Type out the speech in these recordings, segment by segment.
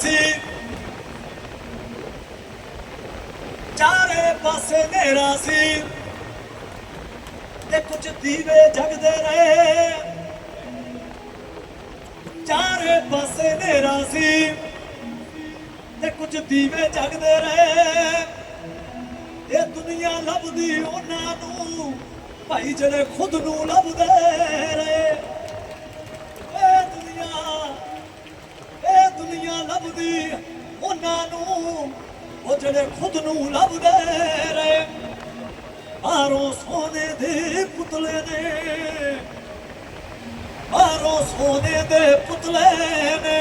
ਸੀ ਚਾਰੇ ਪਾਸੇ ਹਨੇਰਾ ਸੀ ਤੇ ਕੁਝ ਦੀਵੇ ਜਗਦੇ ਰਹੇ। ਚਾਰੇ ਪਾਸੇ ਹਨੇਰਾ ਸੀ ਤੇ ਕੁਝ ਦੀਵੇ ਜਗਦੇ ਰਹੇ। ਇਹ ਦੁਨੀਆ ਲੱਭਦੀ ਉਹਨਾਂ ਨੂੰ, ਭਾਈ ਜਿਹੜੇ ਖੁਦ ਨੂੰ ਲੱਭਦੇ ਰਹੇ ਇਹ ਦੁਨੀਆ ਇਹ ਦੁਨੀਆ ਲੱਭਦੀ ਉਹਨਾਂ ਨੂੰ ਉਹ ਜਿਹੜੇ ਖੁਦ ਨੂੰ ਲੱਭਦੇ ਰਹੇ। ਬਾਹਰੋਂ ਸੋਨੇ ਦੇ ਪੁਤਲੇ ਨੇ ਬਾਹਰੋਂ ਸੋਨੇ ਦੇ ਪੁਤਲੇ ਨੇ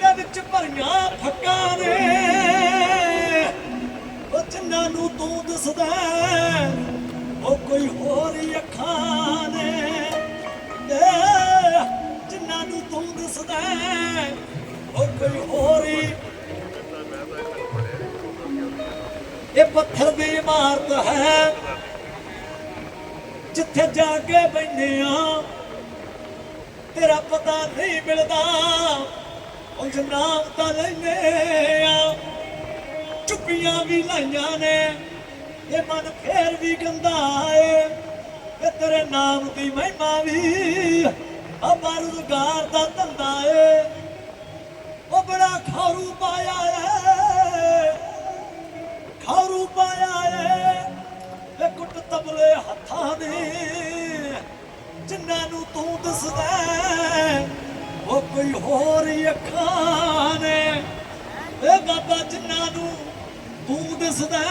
ਦੇ ਵਿੱਚ ਭਰੀਆਂ ਫੱਕਾਂ ਨੇ। ਉਹ ਜਿਨ੍ਹਾਂ ਨੂੰ ਤੂੰ ਦੱਸਦਾ ਉਹ ਕੋਈ ਹੋਰ ਹੀ ਅੱਖਾਂ ਨੇ। ਏ, ਨੂੰ ਤੂੰ ਦੱਸਦਾ ਉਹ ਕੋਈ ਹੋਰ। ਹੀ ਇਹ ਪੱਥਰ ਦੀ ਇਮਾਰਤ ਹੈ। ਜਿੱਥੇ ਜਾ ਕੇ ਬੈਠੇ ਆ, ਤੇਰਾ ਪਤਾ ਨਹੀਂ ਮਿਲਦਾ। ਉਹ ਨਾਮ ਤਾਂ ਲੈਨੇ ਆ। ਚੁੱਪੀਆਂ ਵੀ ਲਾਈਆਂ ਨੇ, ਇਹ ਮਨ ਫੇਰ ਵੀ ਗੰਦਾ ਏ। ਇਹ ਤੇਰੇ ਨਾਮ ਦੀ ਮਹਿਮਾ ਵੀ ਆ ਰੁਜ਼ਗਾਰ ਦਾ ਧੰਦਾ ਏ। ਖਾਰੂ ਪਾਇਆ ਏ। ਖਾਰੂ ਪਾਇਆ ਏ। ਇਹ ਕੁੱਟ ਤਬਲੇ ਹੱਥਾਂ ਦੇ। ਜਿਨ੍ਹਾਂ ਨੂੰ ਤੂੰ ਦੱਸਦਾ ਉਹ ਕੋਈ ਹੋਰ ਹੀ ਅੱਖਾਂ ਨੇ। ਇਹ ਬਾਬਾ ਜਿਨ੍ਹਾਂ ਨੂੰ ਤੂੰ ਦਿਸਦਾ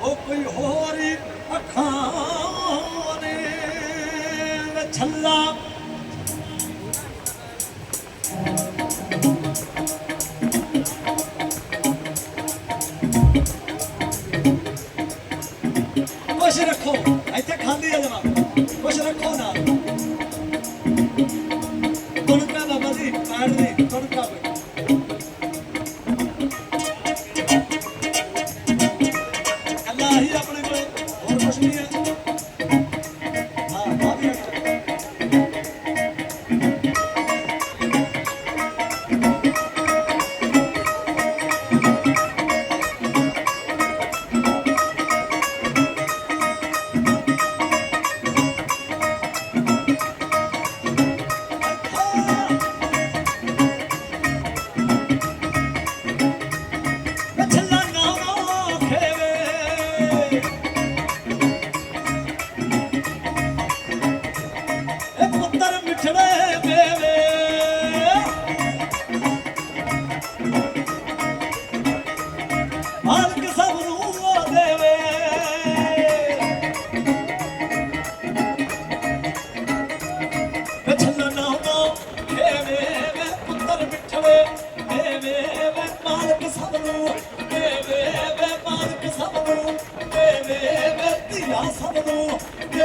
ਉਹ ਕੋਈ ਹੋਰ ਹੀ ਅੱਖਾਂ ਨੇ। ਵੇ ਛੱਲਾ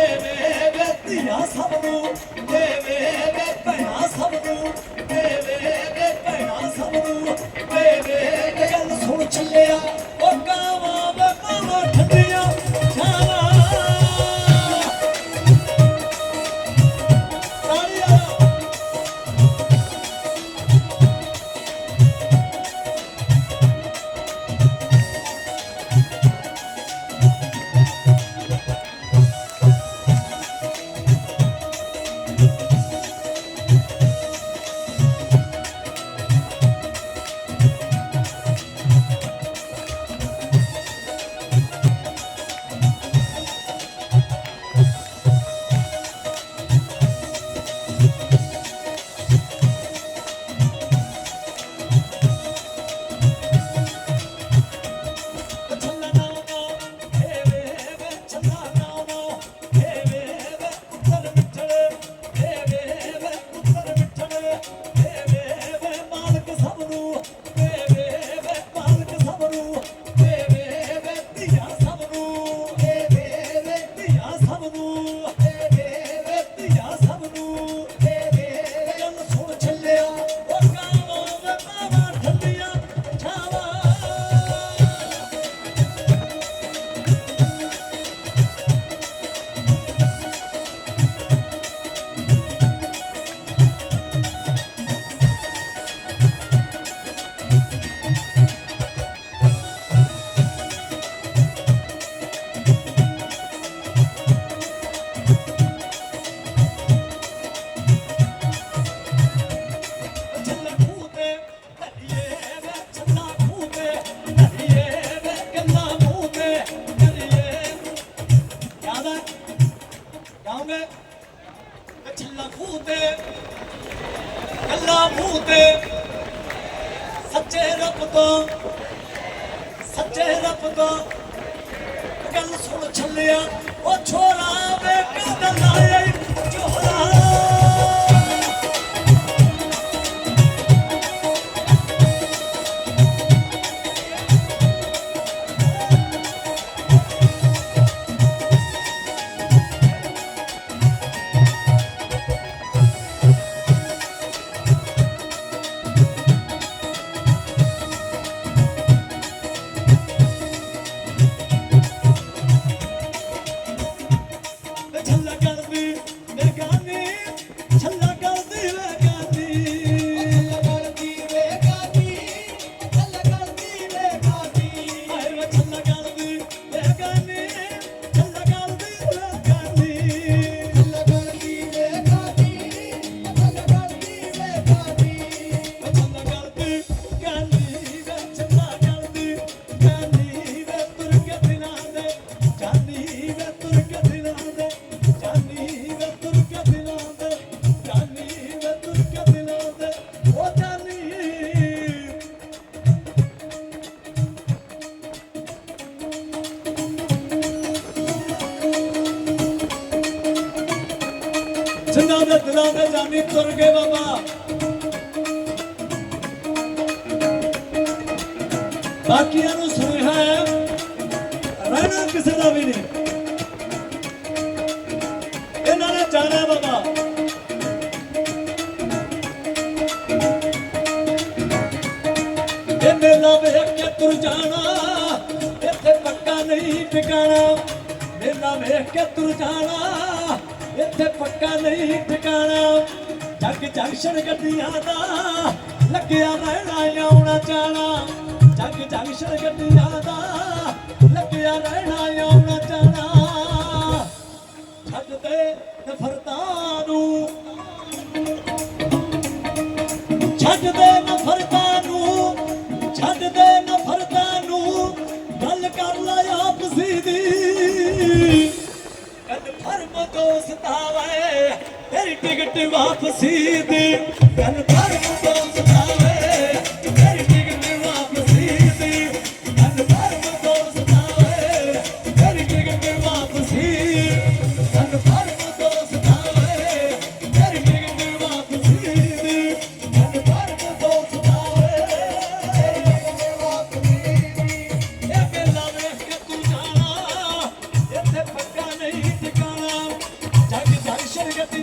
ਦੇਵੇ ਵੇ ਧੀਆ ਸਭ ਨੂੰ ਸੱਚੇ ਰੱਬ ਤੋਂ ਗੱਲ ਸੁਣ ਛੱਲਿਆ ਉਹ ਛੋਰਾ ਵੇ ਕਦ ਲਾਏ ਚੋਰਾ ਬਾਕੀਆਂ ਨੂੰ ਸੁਣਿਆ ਹੈ, ਰਹਿਣਾ ਕਿਸੇ ਦਾ ਵੀ ਨਹੀਂ। ਇਹਨਾਂ ਨੇ ਜਾਣਾ ਬਾਬਾ। ਇਹ ਮੇਲਾ ਵੇਖ ਕੇ ਤੁਰ ਜਾਣਾ, ਇੱਥੇ ਪੱਕਾ ਨਹੀਂ ਟਿਕਾਣਾ ਮੇਲਾ ਵੇਖ ਕੇ ਤੁਰ ਜਾਣਾ, ਇੱਥੇ ਪੱਕਾ ਨਹੀਂ ਟਿਕਾਣਾ ਜੱਗ ਜੰਕਸ਼ਨ ਗੱਡੀਆਂ ਦਾ ਲੱਗਿਆ ਰਹਿਣਾ ਆਉਣਾ ਜਾਣਾ। ਜੱਗ ਜੰਕਸ਼ਨ ਗੱਡੀਆਂ ਦਾ ਲੱਗਿਆ ਰਹਿਣਾ ਆਉਣਾ ਜਾਣਾ। ਛੱਡ ਦੇ ਨਫ਼ਰਤਾਂ ਨੂੰ। ਛੱਡ ਦੇ ਨਫ਼ਰਤਾਂ ਨੂੰ। ਛੱਡ ਦੇ ਨਫ਼ਰਤਾਂ ਨੂੰ। ਗੱਲ ਕਰ ਲੈ ਆਪਸੀ ਦੀ ਕਨਫਰਮ ਦੋਸਤਾਵੇ ਤੇਰੀ ਟਿਕਟ ਵਾਪਸੀ ਦੀ। ਕਨਫਰਮ ਦੋਸਤਾਵੇ ਤੇਰੀ ਟਿਕਟ ਵਾਪਸੀ ਦੀ। ਕਨਫਰਮ ਦੋਸਤਾਵੇ ਤੇਰੀ ਟਿਕਟ ਵਾਪਸੀ। ਕਨਫਰਮ ਦੋਸਤਾਵੇ ਤੇਰੀ ਟਿਕਟ ਵਾਪਸੀ ਦੀ। ਕਨਫਰਮ ਦੋਸਤਾਵੇ ਇਹ ਮੇਲਾ ਵੇਖ ਕੇ ਤੂੰ ਜਾਣਾ, ਇੱਥੇ ਪੱਕਾ ਨਹੀਂ ਟਿਕਾਣਾ। ਜੱਗ ਜੱਗ ਸ਼ਰਗਤ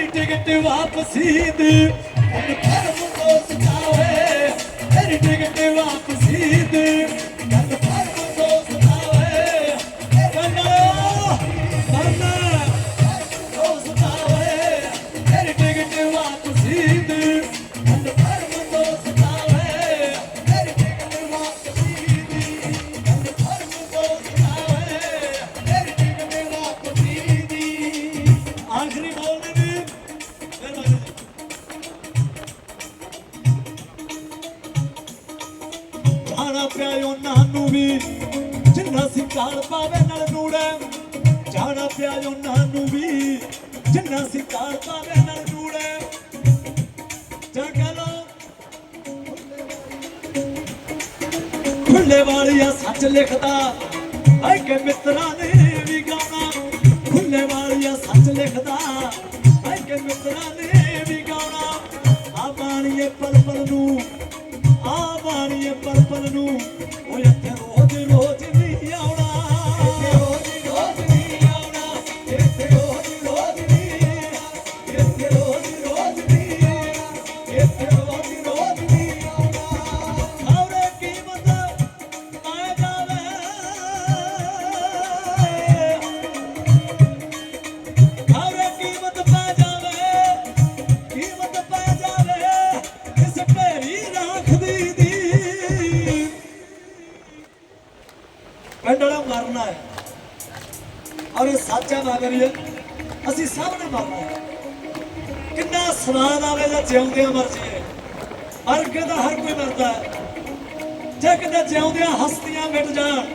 ਤੇਰੀ ਟਿਕਟ ਵਾਪਸੀ ਦੀ। ਕਨਫਰਮ ਦੋਸਤਾਵੇ ਤੇਰੀ ਟਿਕਟ ਵਾਪਸੀ ਦੀ। ਪਿਆ ਉਹਨਾਂ ਨੂੰ ਵੀ। ਜਿੰਨਾ ਸੀ ਕਾਲ ਪਾਵੇ ਨਾਲ ਨੂੜੇ ਜਾਣਾ ਪਿਆ ਉਹਨਾਂ ਨੂੰ ਵੀ। ਜਿੰਨਾ ਸੀ ਕਾਲ ਪਾਵੇ ਨਾਲ ਨੂੜੇ ਜਾ ਲੋ ਖੁੱਲੇ ਵਾਲੀਆ ਸੱਚ ਲਿਖਦਾ। ਐ ਕਿ ਮਿੱਤਰਾਂ ਨੇ ਵੀ ਗਾਉਣਾ। ਖੁੱਲੇ ਵਾਲੀਆ ਸੱਚ ਲਿਖਦਾ। ਐ ਕਿ ਮਿੱਤਰਾਂ ਨੇ ਵੀ ਗਾਉਣਾ। ਆ ਬਾਣੀਏ ਪਲ ਪਲ ਨੂੰ ਬਾਣੀਏ ਪਲ ਜਿਉਂਦਿਆਂ ਮਰਜ਼ੀ ਜੀਏ ਹਰ ਕਿਤੇ ਹਰ ਕੋਈ ਮਰਦਾ ਜੇ ਕਿਤੇ ਜਿਉਂਦਿਆਂ ਹਸਤੀਆਂ ਮਿਟ ਜਾਣ,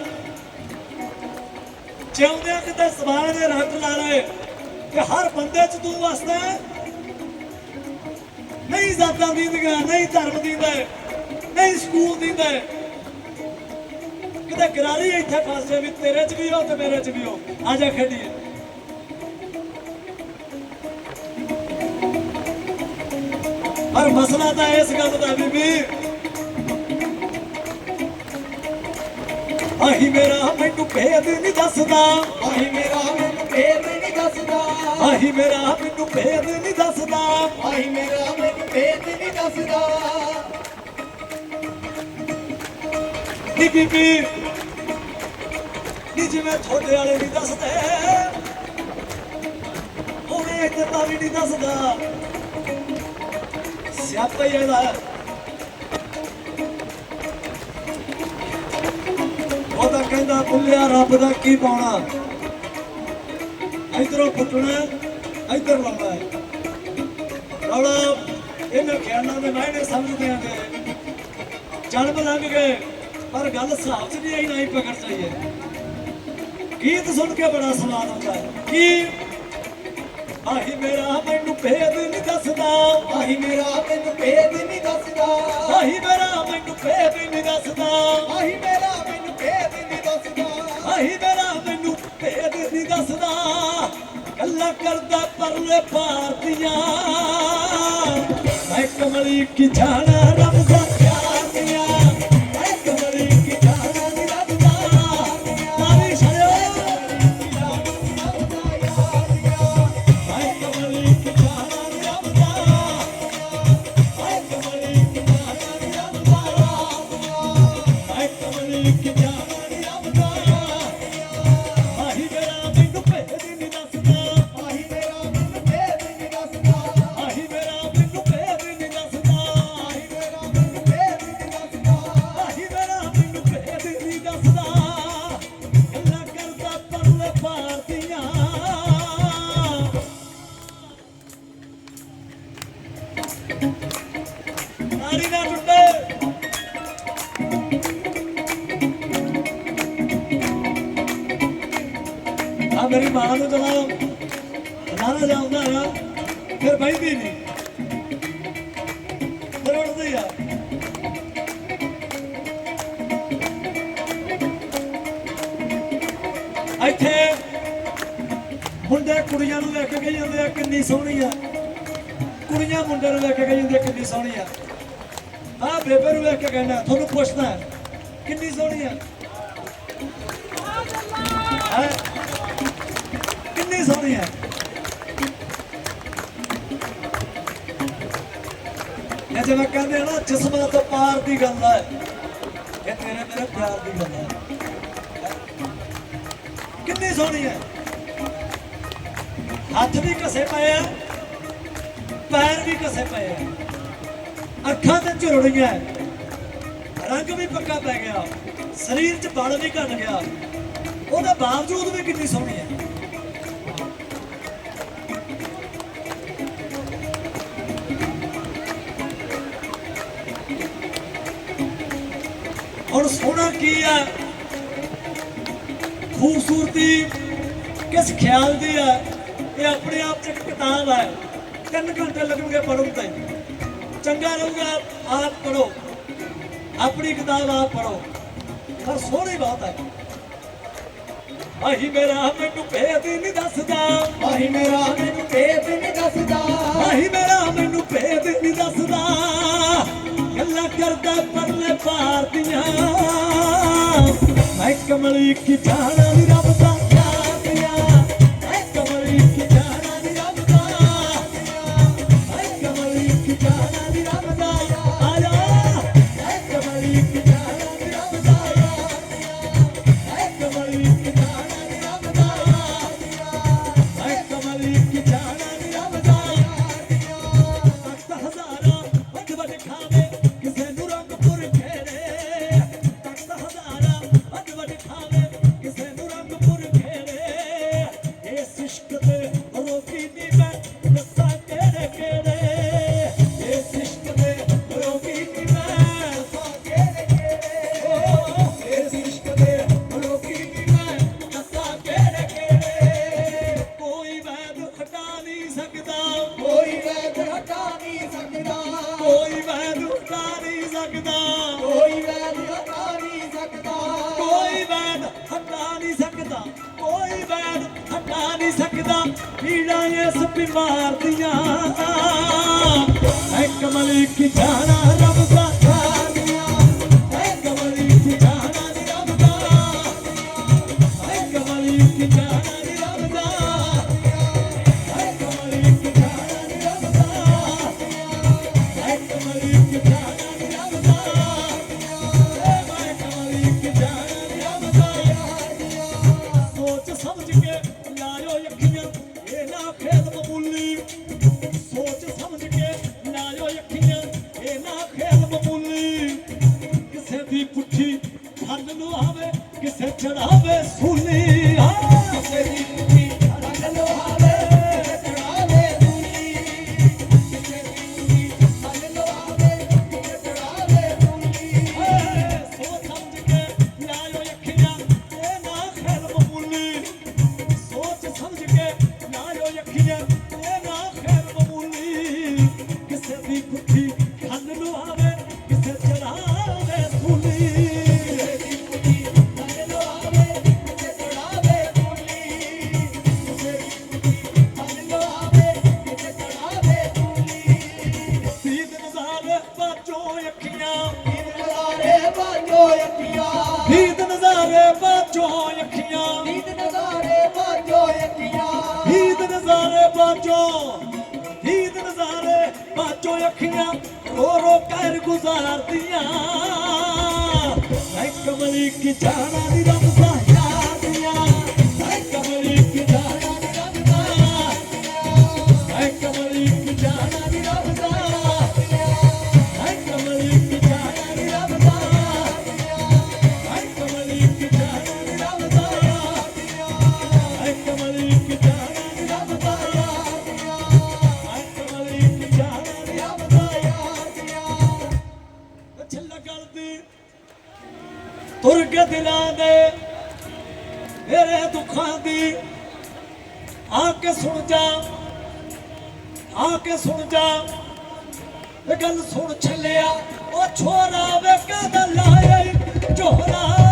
ਜਿਉਂਦਿਆਂ ਕਿਤੇ ਸਵਾਲ ਦੇ ਰੱਟ ਲਾ ਲਏ ਕਿ ਹਰ ਬੰਦੇ 'ਚ ਤੂੰ ਵਸਦਾ ਨਹੀਂ ਜ਼ਾਤਾਂ ਦੀਂਦੀਆਂ, ਨਹੀਂ ਧਰਮ ਦੀਂਦਾ, ਨਹੀਂ ਸਕੂਲ ਦੀਂਦਾ। ਕਿਤੇ ਗਰਾਰੀ ਇੱਥੇ ਫਸ ਜਾਏ ਵੀ ਤੇਰੇ 'ਚ ਵੀ ਹੋ ਤੇ ਮੇਰੇ 'ਚ ਵੀ ਹੋ। ਆ ਜਾ ਖੇਡੀਏ। ਪਰ ਮਸਲਾ ਤਾਂ ਇਸ ਗੱਲ ਦਾ ਬੀਬੀ ਆਹੀ ਮੇਰਾ ਮੈਨੂੰ ਭੇਦ ਨਹੀਂ ਦੱਸਦਾ। ਆਹੀ ਮੇਰਾ ਮੈਨੂੰ ਭੇਦ ਨਹੀਂ ਦੱਸਦਾ। ਆਹੀ ਮੇਰਾ ਮੈਨੂੰ ਭੇਦ ਨਹੀਂ ਦੱਸਦਾ। ਆਹੀ ਮੇਰਾ ਮੈਨੂੰ ਭੇਦ ਨਹੀਂ ਦੱਸਦਾ। ਨੀ ਬੀਬੀ ਨੀ ਜਿਵੇਂ ਤੁਹਾਡੇ ਵਾਲੇ ਨਹੀਂ ਦੱਸਦੇ। ਉਹਨੇ ਇੱਥੇ ਤਾਂ ਵੀ ਨਹੀਂ ਦੱਸਦਾ। ਸਿਆਪਾ ਹੀ ਇਹਦਾ ਉਹ ਤਾਂ ਕਹਿੰਦਾ ਬੁੱਲਿਆ ਰੱਬ ਦਾ ਕੀ ਪਾਉਣਾ? ਇਧਰੋਂ ਫੁੱਟਣਾ ਇਧਰ ਲਾਉਣਾ ਰੌਲਾ, ਇਹਨਾਂ ਖਿਆਲਾਂ ਦੇ ਮਾਇਨੇ ਸਮਝਦੇ ਆਂਗੇ ਜਨਮ ਲੰਘ ਗਏ, ਪਰ ਗੱਲ ਹਿਸਾਬ 'ਚ ਨਹੀਂ ਆਈ ਨਹੀਂ ਪਕੜ ਚਾਹੀਏ ਗੀਤ ਸੁਣ ਕੇ ਬੜਾ ਸਵਾਦ ਆਉਂਦਾ ਹੈ। ਕੀ? ਆਹੀ ਮੇਰਾ ਮੈਨੂੰ ਭੇਦ ਦੱਸਦਾ ਆਹੀ ਮੇਰਾ ਮੈਨੂੰ ਭੇਦ ਨਹੀਂ ਦੱਸਦਾ। ਆਹੀ ਮੇਰਾ ਮੈਨੂੰ ਭੇਦ ਨਹੀਂ ਦੱਸਦਾ। ਆਹੀ ਮੇਰਾ ਮੈਨੂੰ ਭੇਦ ਨਹੀਂ ਦੱਸਦਾ। ਆਹੀ ਮੇਰਾ ਮੈਨੂੰ ਭੇਦ ਨਹੀਂ ਦੱਸਦਾ। ਗੱਲਾਂ ਕਰਦਾ ਪਰਲੇ ਭਾਰਤੀਆਂ। ਮੈਂ ਕਮਲੀ ਕੀ ਜਾਣਾ ਰੱਬ ਦਾ ਕਿੰਨੀ ਸੋਹਣੀ ਆ। ਹੈਂ? ਕਿੰਨੀ ਸੋਹਣੀ ਆ। ਇਹ ਜਿਵੇਂ ਕਹਿੰਦੇ ਆ ਨਾ, ਜਿਸਮਾਂ ਤੋਂ ਪਾਰ ਦੀ ਗੱਲ ਹੈ ਇਹ ਤੇਰੇ ਮੇਰੇ ਪਿਆਰ ਦੀ ਗੱਲ ਹੈ ਕਿੰਨੀ ਸੋਹਣੀ ਹੈ ਹੱਥ ਵੀ ਘਸੇ ਪਏ ਆ, ਪੈਰ ਵੀ ਘਸੇ ਪਏ ਆ। ਅੱਖਾਂ ਤੇ ਝੁਰੜੀਆਂ ਰੰਗ ਵੀ ਪੱਕਾ ਪੈ ਗਿਆ, ਸਰੀਰ 'ਚ ਬਲ ਵੀ ਘਟ ਗਿਆ, ਉਹਦੇ ਬਾਵਜੂਦ ਵੀ ਕਿੰਨੀ ਸੋਹਣੀ ਹੈ। ਹੁਣ ਸੋਹਣਾ ਕੀ ਹੈ? ਖੂਬਸੂਰਤੀ ਕਿਸ ਖਿਆਲ ਦੀ ਹੈ? ਇਹ ਆਪਣੇ ਆਪ 'ਚ ਇੱਕ ਕਿਤਾਬ ਹੈ। ਤਿੰਨ ਘੰਟੇ ਲੱਗਣਗੇ ਪੜ੍ਹਨ ਤੇ। ਚੰਗਾ ਰਹੂਗਾ, ਆਪ ਪੜੋ ਆਪਣੀ ਕਿਤਾਬ ਆਪ ਪੜੋ ਪਰ ਸੋਹਣੀ ਬਾਤ ਹੈ। ਆਹੀ ਮੇਰਾ ਮੈਨੂੰ ਭੇਦ ਨਹੀਂ ਦੱਸਦਾ। ਆਹੀ ਮੇਰਾ ਮੈਨੂੰ ਭੇਦ ਨਹੀਂ ਦੱਸਦਾ। ਆਹੀ ਮੇਰਾ ਮੈਨੂੰ ਭੇਦ ਨਹੀਂ ਦੱਸਦਾ। ਗੱਲਾਂ ਕਰਦਾ ਪਰਲੇ ਪਾਰ ਦੀਆਂ। ਮੈਂ ਕਮਲੀ ਕੀ ਜਾਣਾ ਸਕਦਾ। ਕੋਈ ਵੈਦ ਹਟਾ ਨਹੀਂ ਸਕਦਾ। ਕੋਈ ਵੈਦ ਹਟਾ ਨਹੀਂ ਸਕਦਾ। ਕੋਈ ਇਸ ਬਿਮਾਰ ਦੀਆਂ। ਐ ਕਮਲ ਕੀ ਜਾਣਾ ਰੱਬ ਦਾ। ਖੇਤ ਕਬੂਲੀ ਸੋਚ ਸਮਝ ਬੱਚੋ ਹੀਦ ਨਜ਼ਾਰੇ ਬੱਚੋ ਅੱਖੀਆਂ ਰੋ ਕਰ ਗੁਜ਼ਾਰਦੀਆਂ ਮੈਂ ਕਮਲੀ ਕੀ ਜਾਣਾ ਦੀ ਰਮਜ਼ਾ ਅੱਖਾਂ ਦੀ ਆ ਕੇ ਸੁਣ ਜਾ, ਆ ਕੇ ਸੁਣ ਜਾ। ਇਹ ਗੱਲ ਸੁਣ ਛੱਲਿਆ, ਉਹ ਛੋਰਾ ਵੇ ਕਦ ਲਾਇਆ ਝੋਰਾ